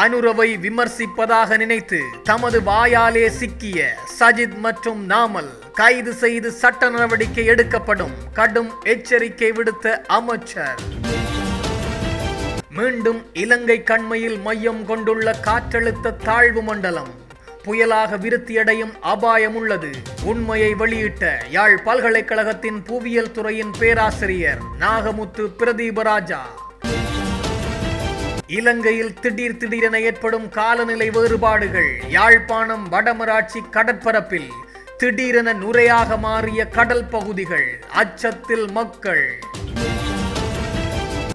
அனுரவை விமர்சிப்பதாக நினைத்து தமது வாயாலே சிக்கிய சஜித் மற்றும் நாமல் கைது செய்து சட்ட நடவடிக்கை எடுக்கப்படும் கடும் எச்சரிக்கை விடுத்த அமைச்சர். மீண்டும் இலங்கை கண்மையில் மையம் கொண்டுள்ள காற்றழுத்த தாழ்வு மண்டலம் புயலாக விருத்தியடையும் அபாயம் உள்ளது உண்மையை வெளியிட்ட யாழ் பல்கலைக்கழகத்தின் புவியியல் துறையின் பேராசிரியர் நாகமுத்து பிரதீபராஜா. இலங்கையில் திடீர் திடீரென ஏற்படும் காலநிலை வேறுபாடுகள். யாழ்ப்பாணம் வடமராட்சி கடற்பரப்பில் திடீரென நுரையாக மாறிய கடல் பகுதிகள். அச்சத்தில் மக்கள்.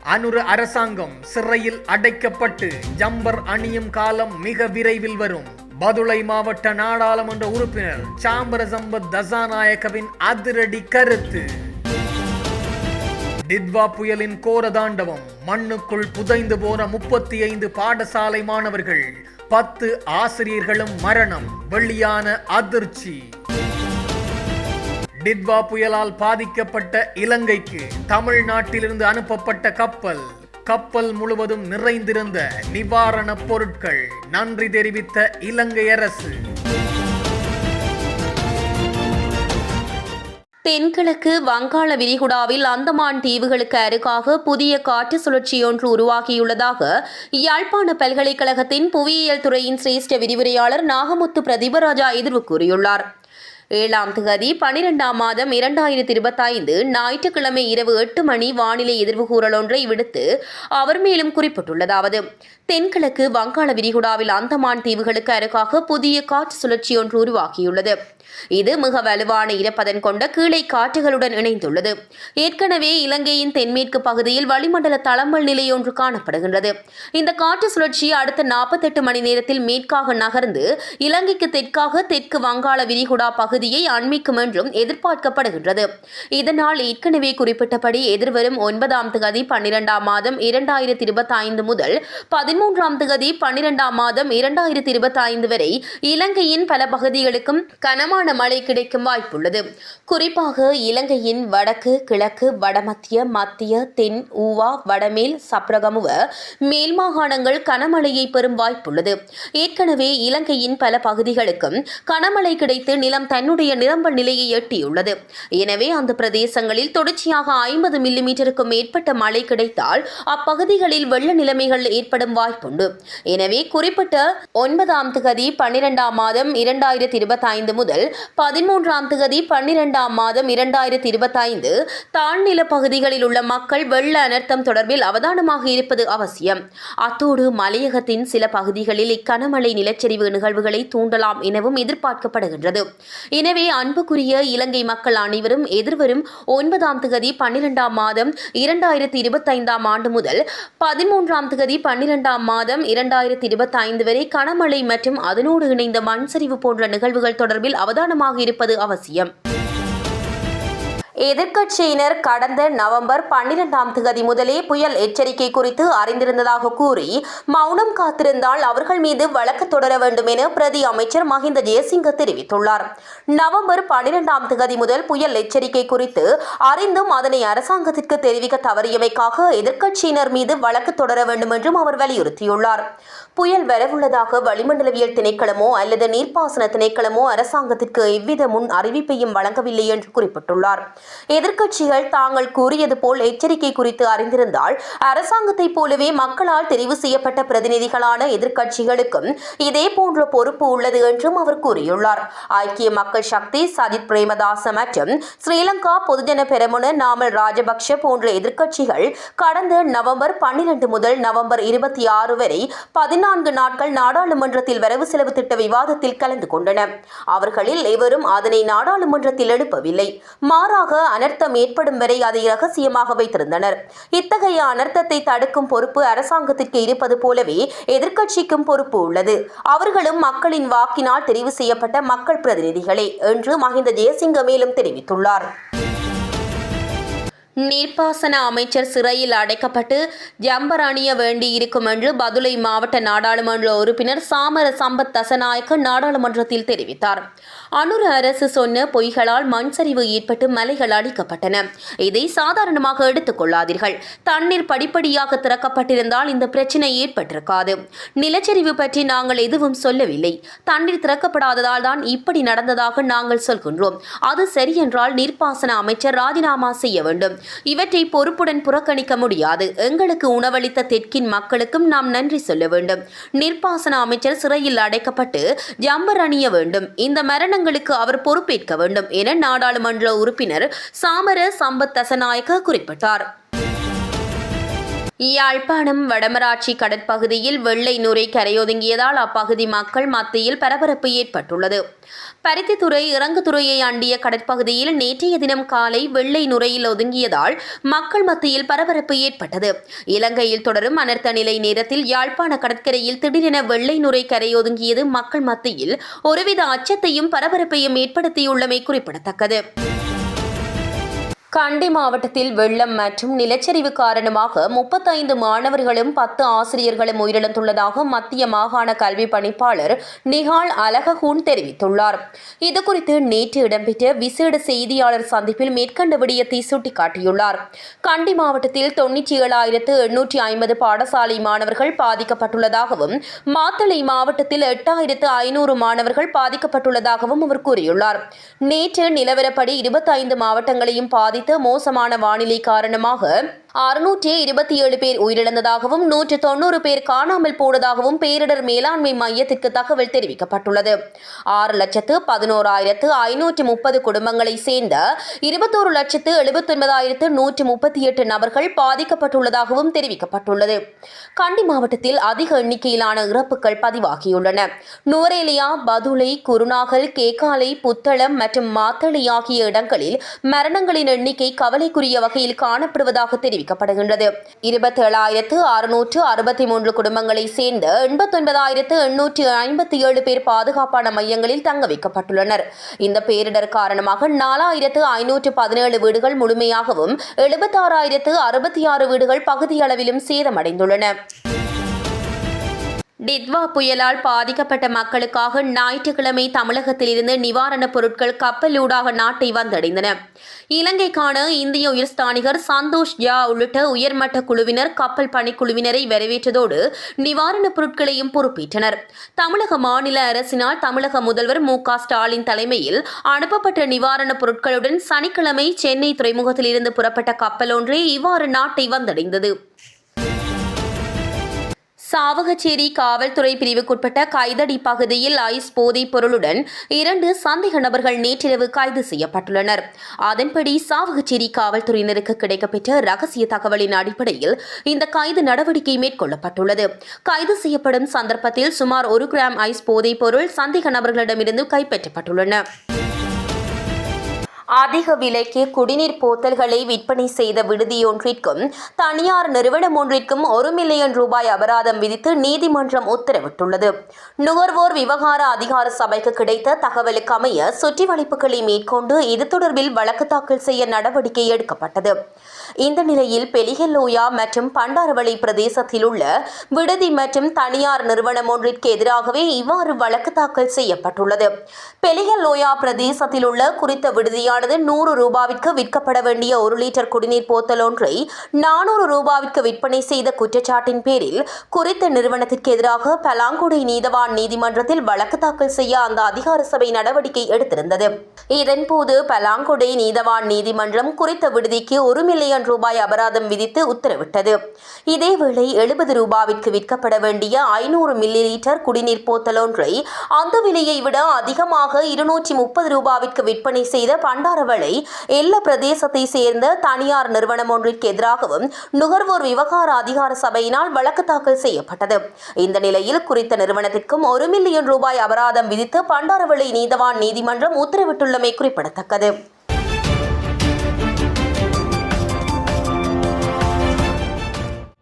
அனுர அரசாங்கம் சிறையில் அடைக்கப்பட்டு ஜம்பர் அணியும் காலம் மிக விரைவில் வரும். பதுளை மாவட்ட நாடாளுமன்ற உறுப்பினர் சாம்பரசம்பத் தசாநாயகவின் அதிரடி கருத்து. டித்வா புயலின் கோரதாண்டவம் மண்ணுக்குள் புதைந்து போன முப்பத்தி ஐந்து பாடசாலை மாணவர்கள் பத்து ஆசிரியர்களும் மரணம் வெளியான அதிர்ச்சி. டித்வா புயலால் பாதிக்கப்பட்ட இலங்கைக்கு தமிழ்நாட்டிலிருந்து அனுப்பப்பட்ட கப்பல். கப்பல் முழுவதும் நிறைந்திருந்த நிவாரணப் பொருட்கள். நன்றி தெரிவித்த இலங்கை அரசு. தென்கிழக்கு வங்காள விரிகுடாவில் அந்தமான் தீவுகளுக்கு அருகாக புதிய காற்று சுழற்சியொன்று உருவாகியுள்ளதாக யாழ்ப்பாண பல்கலைக்கழகத்தின் புவியியல் துறையின் சிரேஷ்ட விரிவுரையாளர் நாகமுத்து பிரதிபராஜா எதிர்வு கூறியுள்ளார். ஏழாம் திகதி பனிரெண்டாம் மாதம் இரண்டாயிரத்தி இருபத்தைந்து ஞாயிற்றுக்கிழமை இரவு எட்டு மணி வானிலை எதிர்வு கூறல் ஒன்றை விடுத்து அவர் மேலும் குறிப்பிட்டுள்ளதாவது தென்கிழக்கு வங்காள விரிகுடாவில் அந்தமான் தீவுகளுக்கு அருகாக புதிய காற்று சுழற்சி ஒன்று உருவாகியுள்ளது. இது மிக வலுவான ஈரப்பதன் கொண்ட கீழே காற்றுகளுடன் இணைந்துள்ளது. ஏற்கனவே இலங்கையின் தென்மேற்கு பகுதியில் வளிமண்டல தளம்பல் நிலை ஒன்று காணப்படுகின்றது. இந்த காற்று சுழற்சி அடுத்த நாற்பத்தெட்டு மணி நேரத்தில் மேற்காக நகர்ந்து இலங்கைக்கு தெற்காக தெற்கு வங்காள விரிகுடா பகுதியை அண்மிக்கும் என்றும் எதிர்பார்க்கப்படுகின்றது. இதனால் ஏற்கனவே குறிப்பிட்டபடி எதிர்வரும் ஒன்பதாம் திகதி பன்னிரெண்டாம் மாதம் இரண்டாயிரத்தி இருபத்தி ஐந்து முதல் பதிமூன்றாம் திகதி பன்னிரெண்டாம் மாதம் இரண்டாயிரத்தி இருபத்தி ஐந்து வரை இலங்கையின் பல பகுதிகளுக்கும் கனமான மழை கிடைக்கும் வாய்ப்புள்ளது. குறிப்பாக இலங்கையின் வடக்கு கிழக்கு வடமத்திய மத்திய தென் ஊவா வடமேல் சப்ரகமுவ மேல் மாகாணங்கள் கனமழையை பெறும் வாய்ப்புள்ளது. ஏற்கனவே இலங்கையின் பல பகுதிகளுக்கும் கனமழை கிடைத்து நிலம் தன்னுடைய நிரம்ப நிலையை எட்டியுள்ளது. எனவே அந்த பிரதேசங்களில் தொடர்ச்சியாக ஐம்பது மில்லிமீட்டருக்கும் மேற்பட்ட மழை கிடைத்தால் அப்பகுதிகளில் வெள்ள நிலைமைகள் ஏற்படும் வாய்ப்புண்டு. எனவே குறிப்பிட்ட ஒன்பதாம் திகதி பன்னிரெண்டாம் மாதம் இரண்டாயிரத்தி இருபத்தி ஐந்து முதல் பதிமூன்றாம் திகதி பன்னிரெண்டாம் மாதம் இரண்டாயிரத்தி இருபத்தைந்து தாழ்நில பகுதிகளில் உள்ள மக்கள் வெள்ள அனர்த்தம் தொடர்பில் அவதானமாக இருப்பது அவசியம். அத்தோடு மலையகத்தின் சில பகுதிகளில் இக்கனமழை நிலச்சரிவு நிகழ்வுகளை தூண்டலாம் எனவும் எதிர்பார்க்கப்படுகின்றது. எனவே அன்புக்குரிய இலங்கை மக்கள் அனைவரும் எதிர்வரும் ஒன்பதாம் திகதி பன்னிரெண்டாம் மாதம் இரண்டாயிரத்தி இருபத்தைந்தாம் ஆண்டு முதல் பதிமூன்றாம் திகதி பன்னிரெண்டாம் மாதம் இரண்டாயிரத்தி இருபத்தைந்து வரை கனமழை மற்றும் அதனோடு இணைந்த மண் சரிவு போன்ற நிகழ்வுகள் தொடர்பில் அவதானமாக இருப்பது அவசியம். எதிர்க்கட்சியினர் கடந்த நவம்பர் பன்னிரெண்டாம் தேதி முதலே புயல் எச்சரிக்கை குறித்து அறிந்திருந்ததாக கூறி மௌனம் காத்திருந்தால் அவர்கள் மீது வழக்கு தொடர வேண்டும் என பிரதி அமைச்சர் மஹிந்த ஜெயசிங்க தெரிவித்துள்ளார். நவம்பர் பன்னிரெண்டாம் தேதி முதல் புயல் எச்சரிக்கை குறித்து அறிந்தும் அதனை அரசாங்கத்திற்கு தெரிவிக்க தவறியமைக்காக எதிர்க்கட்சியினர் மீது வழக்கு தொடர வேண்டும் என்றும் அவர் வலியுறுத்தியுள்ளார். புயல் வரவுள்ளதாக வளிமண்டலவியல் திணைக்களமோ அல்லது நீர்ப்பாசன திணைக்களமோ அரசாங்கத்திற்கு எவ்வித முன் அறிவிப்பையும் வழங்கவில்லை என்று குறிப்பிட்டுள்ளார். எதிர்க்கட்சிகள் தாங்கள் கூறியது போல் எச்சரிக்கை குறித்து அறிந்திருந்தால் அரசாங்கத்தைப் போலவே மக்களால் தெரிவு செய்யப்பட்ட பிரதிநிதிகளான எதிர்க்கட்சிகளுக்கும் இதே போன்ற பொறுப்பு உள்ளது என்றும் அவர் கூறியுள்ளார். ஐக்கிய மக்கள் சக்தி சஜித் பிரேமதாச மற்றும் ஸ்ரீலங்கா பொதுஜன பெரமுன நாமல் ராஜபக்ஷ போன்ற எதிர்க்கட்சிகள் கடந்த நவம்பர் பன்னிரண்டு முதல் நவம்பர் இருபத்தி ஆறு வரை பதினான்கு நாட்கள் நாடாளுமன்றத்தில் வரவு செலவு திட்ட விவாதத்தில் கலந்து கொண்டன அவர்களில் எவரும் அதனை நாடாளுமன்றத்தில் எழுப்பவில்லை மாறாக அனர்த்தம் ஏற்படும் வரை அதை ரகசியமாக வைத்திருந்தனர். இத்தகைய அனர்த்தத்தை தடுக்கும் பொறுப்பு அரசாங்கத்திற்கு இருப்பது போலவே எதிர்க்கட்சிக்கும் பொறுப்பு உள்ளது. அவர்களும் மக்களின் வாக்கினால் தெரிவு செய்யப்பட்ட மக்கள் பிரதிநிதிகளே என்று மஹிந்த ஜெயசிங்க மேலும் தெரிவித்துள்ளார். நீர்ப்பாசன அமைச்சர் சிறையில் அடைக்கப்பட்டு ஜம்பர் அணிய வேண்டியிருக்கும் என்று பதுளை மாவட்ட நாடாளுமன்ற உறுப்பினர் சாமர சம்பத் தசநாயக்க நாடாளுமன்றத்தில் தெரிவித்தார். அனுர அரசு சொன்ன பொய்களால் மண் சரிவு ஏற்பட்டு மலைகள் அடிக்கப்பட்டன. இதை சாதாரணமாக எடுத்துக் கொள்ளாதீர்கள். தண்ணீர் படிப்படியாக திறக்கப்பட்டிருந்தால் இந்த பிரச்சனை ஏற்பட்டிருக்காது. நிலச்சரிவு பற்றி நாங்கள் எதுவும் சொல்லவில்லை. தண்ணீர் திறக்கப்படாததால் தான் இப்படி நடந்ததாக நாங்கள் சொல்கின்றோம். அது சரியென்றால் நீர்ப்பாசன அமைச்சர் ராஜினாமா செய்ய வேண்டும். இவற்றை பொறுப்புடன் புறக்கணிக்க முடியாது. எங்களுக்கு உணவளித்த தெற்கின் மக்களுக்கும் நாம் நன்றி சொல்ல வேண்டும். நீர்ப்பாசன அமைச்சர் சிறையில் அடைக்கப்பட்டு ஜம்பர் அணிய வேண்டும். இந்த மரணங்களுக்கு அவர் பொறுப்பேற்க வேண்டும் என நாடாளுமன்ற உறுப்பினர் சாமர சம்பத் தசநாயக்க குறிப்பிட்டார். யாழ்ப்பாணம் வடமராட்சி கடற்பகுதியில் வெள்ளை நுரை கரையொதுங்கியதால் அப்பகுதி மக்கள் மத்தியில் பரபரப்பு ஏற்பட்டுள்ளது. பருத்தித்துறை இறங்குதுறையை அண்டிய கடற்பகுதியில் நேற்றைய தினம் காலை வெள்ளை நுரையில் ஒதுங்கியதால் மக்கள் மத்தியில் பரபரப்பு ஏற்பட்டது. இலங்கையில் தொடரும் அனர்த்த நிலை நேரத்தில் யாழ்ப்பாண கடற்கரையில் திடீரென வெள்ளை நுரை கரையொதுங்கியது மக்கள் மத்தியில் ஒருவித அச்சத்தையும் பரபரப்பையும் ஏற்படுத்தியுள்ளமை குறிப்பிடத்தக்கது. கண்டி மாவட்டத்தில் வெள்ளம் மற்றும் நிலச்சரிவு காரணமாக முப்பத்தைந்து மாணவர்களும் பத்து ஆசிரியர்களும் உயிரிழந்துள்ளதாக மத்திய மாகாண கல்வி பணிப்பாளர் நிஹால் அலகஹூன் தெரிவித்துள்ளார். இதுகுறித்து நேற்று இடம்பெற்ற விசேட செய்தியாளர் சந்திப்பில் மேற்கண்ட விடயத்தை சுட்டிக்காட்டியுள்ளார். கண்டி மாவட்டத்தில் தொன்னூற்றி ஏழாயிரத்து எண்ணூற்றி ஐம்பது பாடசாலை மாணவர்கள் பாதிக்கப்பட்டுள்ளதாகவும் மாத்தளை மாவட்டத்தில் எட்டாயிரத்து ஐநூறு மாணவர்கள் பாதிக்கப்பட்டுள்ளதாகவும் அவர் கூறியுள்ளார். நேற்று நிலவரப்படி இருபத்தைந்து மாவட்டங்களையும் பாதி பாதித்த மோசமான வானிலை காரணமாக அறுநூற்றி இருபத்தி ஏழு பேர் உயிரிழந்ததாகவும் நூற்று தொண்ணூறு பேர் காணாமல் போனதாகவும் பேரிடர் மேலாண்மை மையத்திற்கு தகவல் தெரிவிக்கப்பட்டுள்ளது. ஆறு லட்சத்து பதினோராயிரத்து ஐநூற்று முப்பது குடும்பங்களை சேர்ந்த இருபத்தோரு லட்சத்து எழுபத்தொன்பதாயிரத்து நூற்று முப்பத்தி எட்டு நபர்கள் பாதிக்கப்பட்டுள்ளதாகவும் தெரிவிக்கப்பட்டுள்ளது. கண்டி மாவட்டத்தில் அதிக எண்ணிக்கையிலான இறப்புகள் பதிவாகியுள்ளன. நுவரேலியா பதுளை குருநாகல் கேகாலை புத்தளம் மற்றும் மாத்தளை ஆகிய இடங்களில் மரணங்களின் எண்ணிக்கை கவலைக்குரிய வகையில் காணப்படுவதாக தெரிவிக்கப்பட்டது தெரிவிக்கப்படுகின்றது. இருபத்தி ஏழாயிரத்து அறுநூற்று அறுபத்தி மூன்று குடும்பங்களை சேர்ந்த எண்பத்தொன்பதாயிரத்து எண்ணூற்று ஐம்பத்தி ஏழு பேர் பாதுகாப்பான மையங்களில் தங்க வைக்கப்பட்டுள்ளனர். இந்த பேரிடர் காரணமாக நாலாயிரத்து ஐநூற்று பதினேழு வீடுகள் முழுமையாகவும் எழுபத்தாறாயிரத்து அறுபத்தி ஆறு வீடுகள் பகுதியளவிலும் சேதமடைந்துள்ளன. டித்வா புயலால் பாதிக்கப்பட்ட மக்களுக்காக ஞாயிற்றுக்கிழமை தமிழகத்திலிருந்து நிவாரணப் பொருட்கள் கப்பலூடாக நாட்டை வந்தடைந்தன. இலங்கைக்கான இந்திய உயர்ஸ்தானிகர் சந்தோஷ் யா உள்ளிட்ட உயர்மட்ட குழுவினர் கப்பல் பணிக்குழுவினரை வரவேற்றதோடு நிவாரணப் பொருட்களையும் பொறுப்பேற்றனர். தமிழக மாநில அரசினால் தமிழக முதல்வர் மு க ஸ்டாலின் தலைமையில் அனுப்பப்பட்ட நிவாரணப் பொருட்களுடன் சனிக்கிழமை சென்னை துறைமுகத்திலிருந்து புறப்பட்ட கப்பல் ஒன்றே இவ்வாறு நாட்டை வந்தடைந்தது. சாவகச்சேரி காவல்துறை பிரிவுக்குட்பட்ட கைதடி பகுதியில் ஐஸ் போதைப் பொருளுடன் இரண்டு சந்தேக நபர்கள் நேற்றிரவு கைது செய்யப்பட்டுள்ளனர். அதன்படி சாவகச்சேரி காவல்துறையினருக்கு கிடைக்கப்பெற்ற ரகசிய தகவலின் அடிப்படையில் இந்த கைது நடவடிக்கை மேற்கொள்ளப்பட்டுள்ளது. கைது செய்யப்படும் சந்தர்ப்பத்தில் சுமார் ஒரு கிராம் ஐஸ் போதைப் பொருள் சந்தேக நபர்களிடமிருந்து கைப்பற்றப்பட்டுள்ளன. அதிக விலைக்கு குடிநீர் போத்தல்களை விற்பனை செய்த விடுதியொன்றிற்கும் தனியார் நிறுவனம் ஒன்றிற்கும் ஒரு மில்லியன் ரூபாய் அபராதம் விதித்து நீதிமன்றம் உத்தரவிட்டுள்ளது. நுகர்வோர் விவகார அதிகார சபைக்கு கிடைத்த தகவலுக்கு அமைய சுற்றி வளைப்புகளை மேற்கொண்டு இது தொடர்பில் வழக்கு தாக்கல் செய்ய நடவடிக்கை எடுக்கப்பட்டது. இந்த நிலையில் பெலிகல்லோயா மற்றும் பண்டாரவளை பிரதேசத்தில் உள்ள விடுதி மற்றும் தனியார் நிறுவனம் ஒன்றிற்கு எதிராகவே இவ்வாறு வழக்கு தாக்கல் செய்யப்பட்டுள்ளது. பெலிகல்லோயா பிரதேசத்தில் உள்ள குறித்த விடுதியானது நூறு ரூபாவிற்கு விற்கப்பட வேண்டிய ஒரு லிட்டர் குடிநீர் போத்தல் ஒன்றை நானூறு ரூபாவிற்கு விற்பனை செய்த குற்றச்சாட்டின் பேரில் குறித்த நிறுவனத்திற்கு எதிராக பலாங்குடி நீதவான் நீதிமன்றத்தில் வழக்கு தாக்கல் செய்ய அந்த அதிகார சபை நடவடிக்கை எடுத்திருந்தது. இதன்போது பலாங்குடி நீதவான் நீதிமன்றம் குறித்த விடுதிக்கு ஒரு மில்லியன் ரூபாய் அபராதம் விதித்து உத்தரவிட்டது. இதேவேளை எழுபது ரூபாவிற்கு விற்கப்பட வேண்டிய ஐநூறு மில்லி லிட்டர் குடிநீர் போத்தல் ஒன்றை அந்த விலையை விட அதிகமாக இருநூற்றி முப்பது ரூபாவிற்கு விற்பனை செய்த பண்டா பண்டாரவளை எல்ல பிரதேசத்தை சேர்ந்த தனியார் நிறுவனம் ஒன்றிற்கு எதிராகவும் நுகர்வோர் விவகார அதிகார சபையினால் வழக்கு தாக்கல் செய்யப்பட்டது. இந்த நிலையில் குறித்த நிறுவனத்திற்கும் ஒரு மில்லியன் ரூபாய் அபராதம் விதித்து பண்டாரவளை நீதவான் நீதிமன்றம் உத்தரவிட்டுள்ளமை குறிப்பிடத்தக்கது.